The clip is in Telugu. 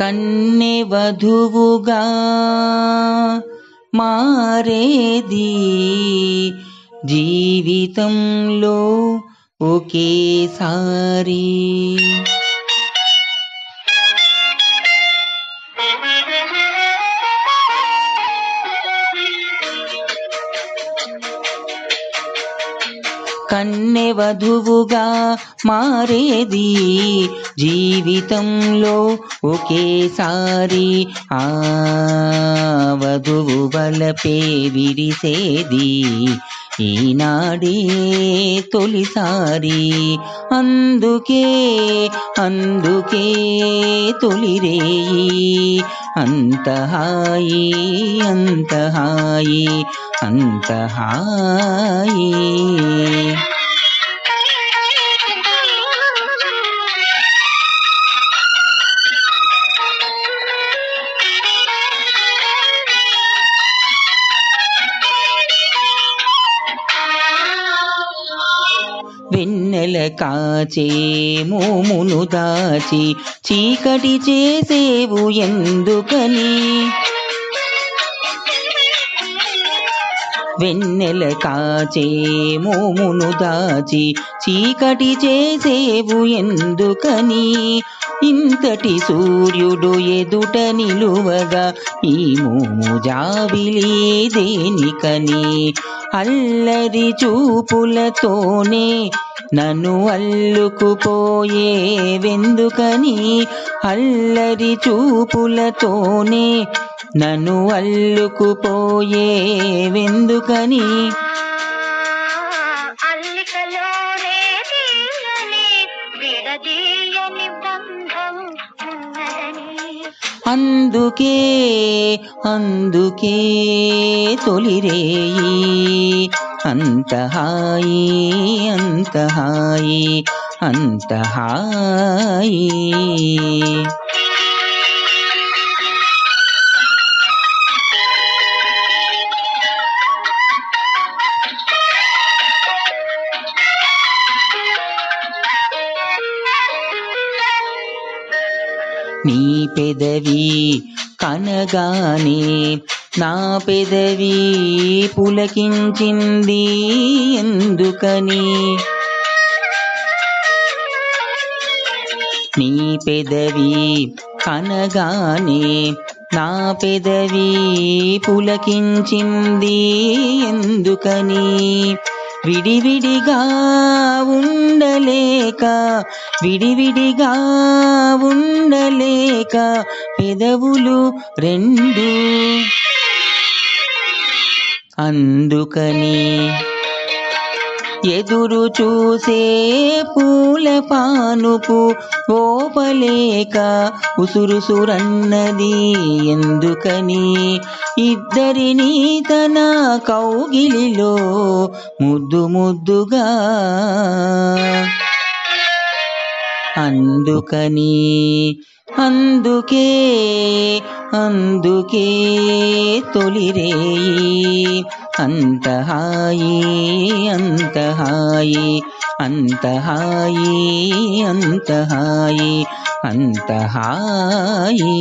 కన్నె వధువుగా మారేది. జీవితంలో ఒకేసారి. కన్నె వధువుగా మారేది. జీవితంలో ఒకేసారి ఆ వధువు బలపే విరిసేది. ఈనాడే తొలిసారి అందుకే అందుకే తొలిరేయి. అంత హాయి అంత హాయి అంత హాయి. వెన్నెల కాచే మోమును దాచి చీకటి చేసేవు ఎందుకని? వెన్నెల కాచే మోమును దాచి చీకటి చేసేవు ఎందుకని? ఇంతటి సూర్యుడు ఎదుట నిలువగా ఈ మోము జావిలి దేనికని? అల్లరి చూపులతోనే నన్ను అల్లుకుపోయే వెందుకని? అల్లరి చూపులతోనే నన్ను అల్లుకుపోయే వెందుకని. అందుకే అందుకే తొలిరేయి. అంత హాయి అంత హాయి అంత హాయి. నీ పెదవి కనగానే నా పెదవి పులకించింది ఎందుకని? నీ పెదవి కనగానే నా పెదవి పులకించింది ఎందుకని? విడివిడిగా ఉండలేక విడివిడిగా ఉండలేక పెదవులు రెండు అందుకని ఎదురు చూసే పూల పానుపు ఓపలేక ఉసురుసురన్నది ఎందుకని? ఇద్దరిని తన కౌగిలిలో ముద్దు ముద్దుగా అందుకని అందుకే అందుకే తొలిరేయి అంత హాయి అంత హాయి అంత హాయి అంత హాయి అంత హాయి.